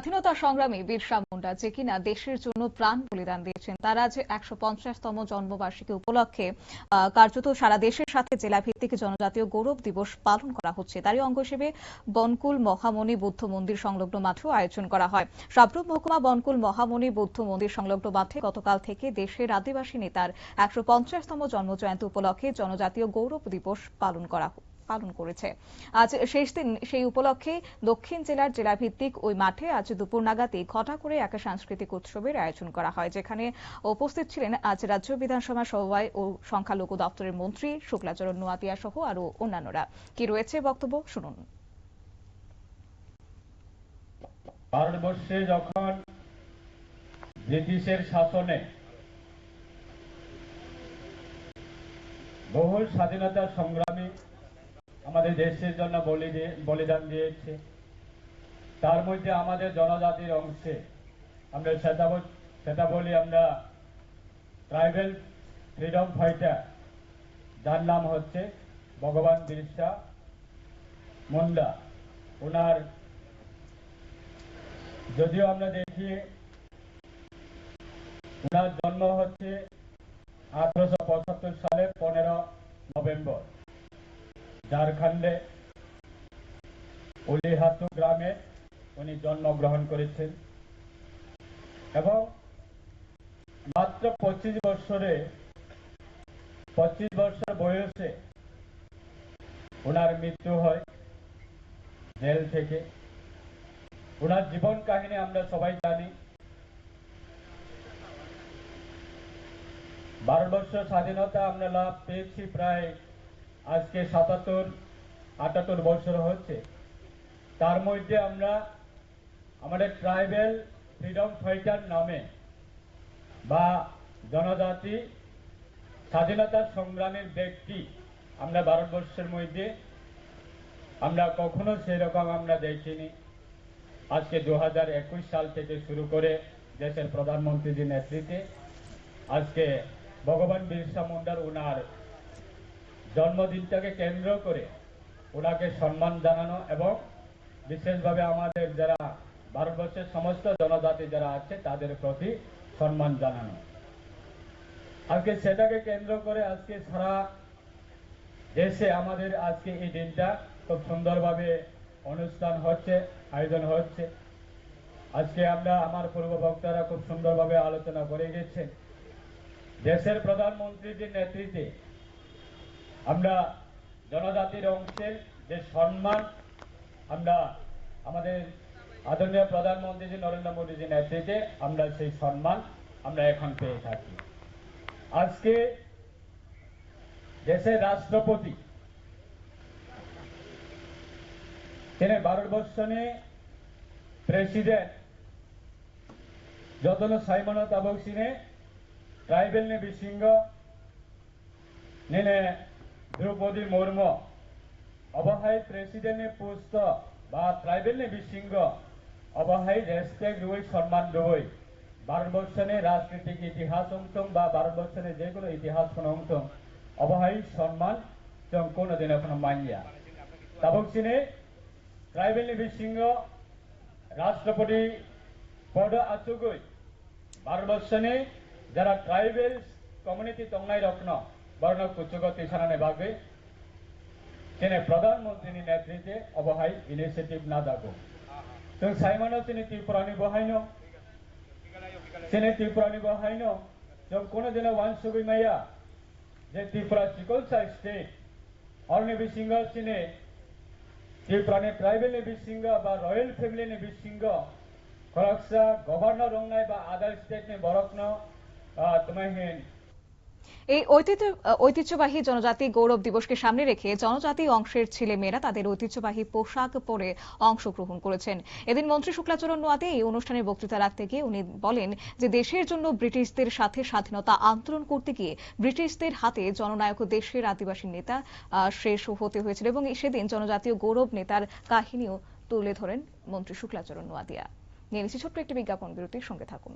স্বাধীনতা সংগ্রামী বিরসা মুন্ডা যে কিনা দেশের জন্য প্রাণ বলিদান দিয়েছেন, তার আজ একশো পঞ্চাশতম জন্মবার্ষিকী উপলক্ষে কার্যত সারা দেশের সাথে জেলা ভিত্তিক জনজাতীয় গৌরব দিবস পালন করা হচ্ছে। তারই অঙ্গ হিসেবে বনকুল মহামণি বৌদ্ধ মন্দির সংলগ্ন মাঠেও আয়োজন করা হয়। সাবরুম মহকুমা বনকুল মহামণি বৌদ্ধ মন্দির সংলগ্ন মাঠে গতকাল থেকে দেশের আদিবাসী নেতার একশো পঞ্চাশতম জন্মজয়ন্তী উপলক্ষে জনজাতীয় গৌরব দিবস পালন করা পালন করেছে। আজ শেষ দিন সেই উপলক্ষে দক্ষিণ জেলার জেলাভিত্তিক ওই মাঠে আজ দুপুর নাগাদই ঘটা করে এক সাংস্কৃতিক উৎসবের আয়োজন করা হয়, যেখানে উপস্থিত ছিলেন আজ রাজ্য বিধানসভা সমবায় ও সংখ্যালঘু দপ্তরের মন্ত্রী শুক্লাচরণ নোয়াতিয়া সহ আরও অন্যান্যরা। কি রয়েছে বক্তব্য? শুনুন। ভারতবর্ষে যখন ব্রিটিশের শাসনে বহু স্বাধীনতা সংগ্রামী আমাদের দেশের জন্য বলি দিয়ে- বলিদান দিয়েছে। তার মধ্যে আমাদের জনজাতির অংশে আমরা সেটা সেটা বলি আমরা ট্রাইবেল ফ্রিডম ফাইটার, যার নাম হচ্ছে ভগবান বিরসা মুন্ডা। ওনার যদিও আমরা দেখি ওনার জন্ম হচ্ছে আঠারোশো পঁচাত্তর ঝাড়খণ্ডে উলিহাতু গ্রামে উনি জন্মগ্রহণ করেছেন। এবং মাত্র পঁচিশ বছরে, পঁচিশ বছর বয়সে ওনার মৃত্যু হয় জেল থেকে। ওনার জীবন কাহিনী আমরা সবাই জানি। ভারতবর্ষ স্বাধীনতা আমরা লাভ পেয়েছি প্রায় আজকে সাতাত্তর, আটাত্তর বছর হচ্ছে। তার মধ্যে আমরা আমাদের ট্রাইবেল ফ্রিডম ফাইটার নামে বা জনজাতি স্বাধীনতা সংগ্রামের ব্যক্তি আমরা ভারতবর্ষের মধ্যে, আমরা কখনো সেরকম আমরা দেখিনি। আজকে দু হাজার একুশ সাল থেকে শুরু করে দেশের প্রধানমন্ত্রীজির নেতৃত্বে আজকে ভগবান বিরসা মুন্ডার ওনার জন্মদিনটাকে কেন্দ্র করে ওনাকে সম্মান জানানো এবং বিশেষভাবে আমাদের যারা ভারতবর্ষের সমস্ত জনজাতি যারা আছে, তাদের প্রতি সম্মান জানানো। আজকে সেটাকে কেন্দ্র করে আজকে সারা দেশে আমাদের আজকে এই দিনটা খুব সুন্দরভাবে অনুষ্ঠান হচ্ছে, আয়োজন হচ্ছে। আজকে আমরা আমার পূর্ব বক্তারা খুব সুন্দরভাবে আলোচনা করে গেছেন। দেশের প্রধানমন্ত্রীদের নেতৃত্বে আমরা জনজাতির অংশের যে সম্মান, আমরা আমাদের আদরণীয় প্রধানমন্ত্রী নরেন্দ্র মোদীজির নেতৃত্বে আমরা সেই সম্মান আমরা এখন পেয়ে থাকি। আজকে দেশের রাষ্ট্রপতি তিনি ভারতবর্ষনে প্রেসিডেন্ট যতন সাইমন তাবকসিনে ট্রাইবেল নে বিসিংহ নেনে দ্রৌপদী মুর্মু। অবহাই প্রেসিডেন্ট পোস্ট বা ট্রাইবেল নে বিসিংহ অবহাই রেসপেক্ট রুই সম্মান রুই ভারতবর্ষনে রাজনৈতিক ইতিহাস অংশং বা ভারতবর্ষনে যে কোনো ইতিহাস কোনো অংশং অবহাই সম্মান जों কোনোদিন এখনও মানিয়া তাবকসিনে ট্রাইবেল নে বিসিংহ রাষ্ট্রপতি পদ আচুগুই ভারতবর্ষনে যারা ট্রাইবেল কমিউনিটি তংনাই রত্ন। বর্ণ কুচগতি সারানে বাগে તેને પ્રધાનમંત્રીની નેતૃત્વે અબહાઈ ઇનિશિયેટિવ ના દાગો તો સાઈમાનો તેને ત્રિપુરાની બહાઈનો તેને ત્રિપુરાની બહાઈનો જો কোনো দিন ওয়ান সুবি মাইয়া যে ত্রিপুরা চিকলসা স্টেট অরণি বিসিংহ চিনে ত্রিপুরানি ট্রাইবেল নি বিসিংহ বা রয়্যাল ফ্যামিলি নি বিসিংহ খরকসা গভর্নর রংনাই বা আদার স্টেট নি বরকনো তোমাহিন এই ঐতিহ্যবাহী জনজাতি গৌরব দিবসকে সামনে রেখে জনজাতি অংশের ছেলেমেয়েরা তাদের ঐতিহ্যবাহী পোশাক পরে অংশগ্রহণ করেছেন। এদিন মন্ত্রী শুক্লাচরণ নোয়াতে এই অনুষ্ঠানে বক্তৃতা রাখতে গিয়ে উনি বলেন যে, দেশের জন্য ব্রিটিশদের সাথে স্বাধীনতা আন্দোলন করতে গিয়ে ব্রিটিশদের হাতে জননায়ক দেশের আদিবাসী নেতা শেষ হতে হয়েছিল এবং সেদিন জনজাতীয় গৌরব নেতার কাহিনীও তুলে ধরেন মন্ত্রী শুক্লাচরণ নোয়াদিয়া। নিয়ে নিচ্ছি ছোট্ট একটি বিজ্ঞাপন বিরতির সঙ্গে থাকুন।